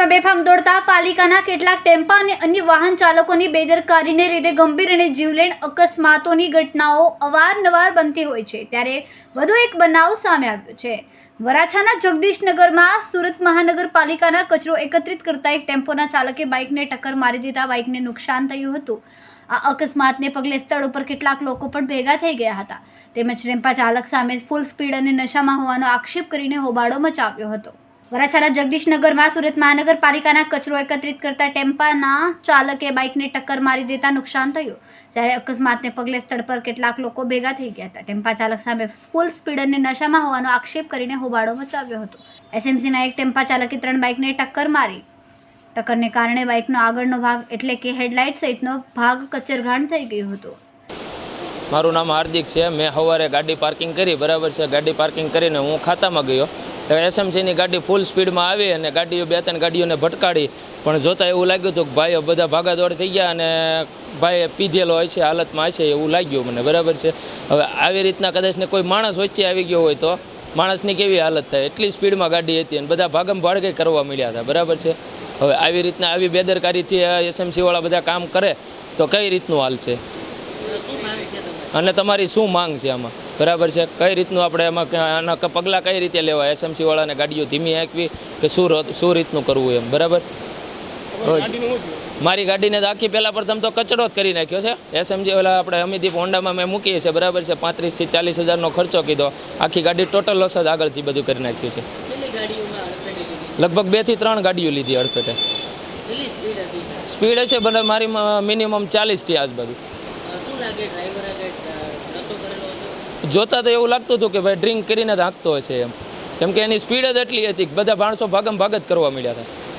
સુરતમાં બેફામ દોડતા પાલિકાના કેટલાક ટેમ્પા અને અન્ય વાહન ચાલકોની બેદરકારીને લીધે ગંભીર અને જીવલેણ અકસ્માતોની ઘટનાઓ અવારનવાર બનતી હોય છે. ત્યારે વધુ એક બનાવ સામે આવ્યો છે. વરાછાના જગદીશનગરમાં સુરત મહાનગરપાલિકાના કચરો એકત્રિત કરતા એક ટેમ્પોના ચાલકે બાઇકને ટક્કર મારી દીધા. બાઇકને નુકસાન થયું હતું. આ અકસ્માતને પગલે સ્થળ ઉપર કેટલાક લોકો પણ ભેગા થઈ ગયા હતા. તેમજ ટેમ્પા ચાલક સામે ફૂલ સ્પીડ અને નશામાં હોવાનો આક્ષેપ કરીને હોબાળો મચાવ્યો હતો. વરાછાના જગદીશનગરમાં સુરત મહાનગરપાલિકાના કચરો એકત્રિત કરતા ટેમ્પાના ચાલકે બાઇકને ટક્કર મારી દેતા નુકસાન થયું. જ્યારે અકસ્માતને પગલે સ્થળ પર કેટલાક લોકો ભેગા થઈ ગયા હતા. ટેમ્પા ચાલક સામે ફૂલ સ્પીડ અને નશામાં હોવાનો આક્ષેપ કરીને હોબાળો મચાવ્યો હતો. એસએમસીના એક ટેમ્પા ચાલકે ત્રણ બાઇકને ટક્કર મારી. ટક્કરને કારણે બાઇકનો આગળનો ભાગ એટલે કે હેડલાઇટ સહિતનો ભાગ કચરઘાણ થઈ ગયો હતો. મારું નામ હાર્દિક છે. મેં સવારે ગાડી પાર્કિંગ કરી, બરાબર છે. ગાડી પાર્કિંગ કરીને હું ખાતામાં ગયો. તો એસએમસીની ગાડી ફૂલ સ્પીડમાં આવી અને ગાડીઓ બે ત્રણ ગાડીઓને ભટકાડી. પણ જોતાં એવું લાગ્યું હતું કે ભાઈ બધા ભાગાદોડ થઈ ગયા અને ભાઈ પીધેલો હોય છે, હાલતમાં હશે એવું લાગ્યું મને. બરાબર છે? હવે આવી રીતના કદાચ ને કોઈ માણસ વચ્ચે આવી ગયો હોય તો માણસની કેવી હાલત થાય? એટલી સ્પીડમાં ગાડી હતી અને બધા ભાગમ ભાડકે કરવા મળ્યા હતા. બરાબર છે? હવે આવી રીતના આવી બેદરકારીથી એસએમસીવાળા બધા કામ કરે તો કઈ રીતનું હાલ છે? અને તમારી શું માંગ છે આમાં? બરાબર છે? કઈ રીતનું આપણે એમાં આના પગલાં કઈ રીતે લેવા? એસએમસીવાળાને ગાડીઓ ધીમી આંકવી કે શું શું રીતનું કરવું એમ? બરાબર? મારી ગાડીને તો આખી પહેલાં પ્રથમ તો કચરો જ કરી નાખ્યો છે. એસએમજી ઓલા આપણે અમિદીપ હોન્ડામાં મેં મૂકીએ છીએ. બરાબર છે? પાંત્રીસથી ચાલીસ હજારનો ખર્ચો કીધો. આખી ગાડી ટોટલ લોસ જ આગળથી બધું કરી નાખ્યું છે. લગભગ બેથી ત્રણ ગાડીઓ લીધી અડફેટે. સ્પીડ છે બધા મારી મિનિમમ ચાલીસથી આજુબાજુ. જોતા તો એવું લાગતું હતું કે ભાઈ ડ્રિંક કરીને જ હાંકતો હશે એમ. કેમ કે એની સ્પીડ જ એટલી હતી બધા માણસો ભાગમ ભાગ જ કરવા મળ્યા હતા.